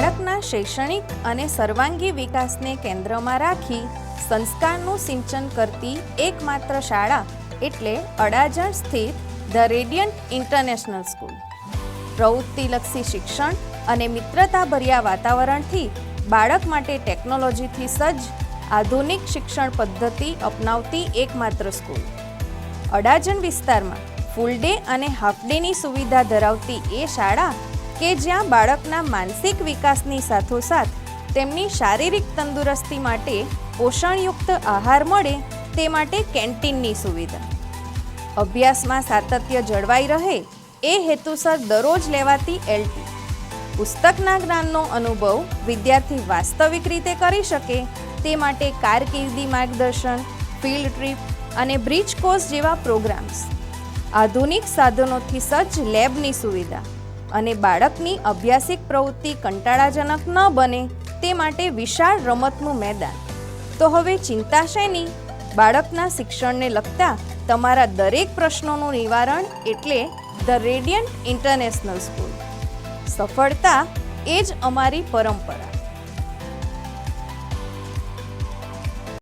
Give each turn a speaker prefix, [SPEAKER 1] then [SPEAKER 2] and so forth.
[SPEAKER 1] શૈક્ષણિક અને સર્વાંગી વિકાસને કેન્દ્રમાં રાખી સંસ્કારનું સિંચન કરતી એકમાત્ર શાળા એટલે અડાજણ સ્થિત ધ રેડિયન્ટ ઇન્ટરનેશનલ સ્કૂલ. પ્રવૃત્તિલક્ષી શિક્ષણ અને મિત્રતાભર્યા વાતાવરણથી બાળક માટે ટેકનોલોજીથી સજ્જ, આધુનિક શિક્ષણ પદ્ધતિ અપનાવતી એકમાત્ર સ્કૂલ. અડાજણ વિસ્તારમાં ફૂલ ડે અને હાફ ડેની સુવિધા ધરાવતી એ શાળા કે જ્યાં બાળકના માનસિક વિકાસની સાથોસાથ તેમની શારીરિક તંદુરસ્તી માટે પોષણયુક્ત આહાર મળે તે માટે કેન્ટીનની સુવિધા. અભ્યાસમાં સાતત્ય જળવાઈ રહે એ હેતુસર દરરોજ લેવાતી એલટી. પુસ્તકના જ્ઞાનનો અનુભવ વિદ્યાર્થી વાસ્તવિક રીતે કરી શકે તે માટે કારકિર્દી માર્ગદર્શન, ફિલ્ડ ટ્રીપ અને બ્રિજ કોર્સ જેવા પ્રોગ્રામ્સ. આધુનિક સાધનોથી સજ્જ લેબની સુવિધા. અને બાળકની અભ્યાસિક પ્રવૃત્તિ કંટાળાજનક ન બને તે માટે વિશાળ રમતનું મેદાન. તો હવે ચિંતા શેની બાળકના શિક્ષણને લગતા તમારા દરેક પ્રશ્નોનું નિવારણ એટલે ધ રેડિયન્ટ ઇન્ટરનેશનલ સ્કૂલ. સફળતા એ જ અમારી પરંપરા.